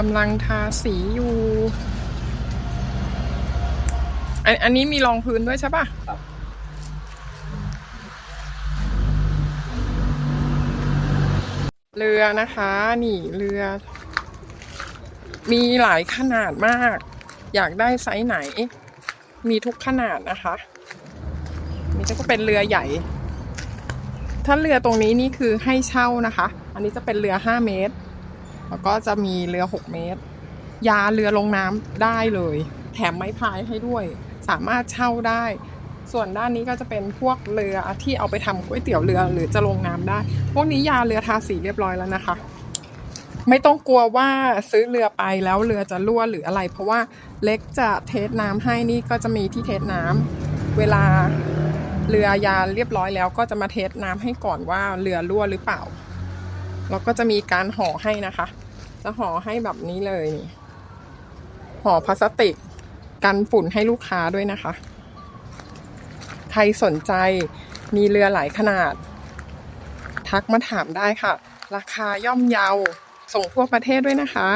กำลังทาสีอยู่อันอันนี้มีรองพื้นด้วยใช่ปะครับเรือนะคะนี่เรือ มีหลายขนาดมาก อยากได้ไซส์ไหน มีทุกขนาดนะคะ นี่ก็จะเป็นเรือใหญ่ ถ้าเรือตรงนี้นี่คือให้เช่านะคะ อันนี้จะเป็นเรือ5เมตร แล้วก็จะมีเรือ 6 เมตร ยาเรือลงน้ำได้เลย แถมไม้พายให้ด้วย สามารถเช่าได้ ส่วนด้านนี้ก็จะเป็นพวกเรือที่เอาไปทำก๋วยเตี๋ยวเรือหรือจะลงน้ำได้ พวกนี้ยาเรือทาสีเรียบร้อยแล้วนะคะ ไม่ต้องกลัวว่าซื้อเรือไปแล้วเรือจะรั่วหรืออะไร เพราะว่าเล็กจะเทสน้ำให้นี่ก็จะมีที่เทสน้ำเวลาเรือยาเรียบร้อยแล้วก็จะมาเทสน้ำให้ก่อนว่าเรือรั่วหรือเปล่า แล้วก็จะมีการห่อให้นะคะ จะห่อให้แบบนี้เลยนี่ห่อพลาสติกกันฝุ่นให้ลูกค้าด้วยนะคะ ใครสนใจมีเรือหลายขนาด ทักมาถามได้ค่ะ ราคาย่อมเยาส่งทั่วประเทศด้วยนะคะ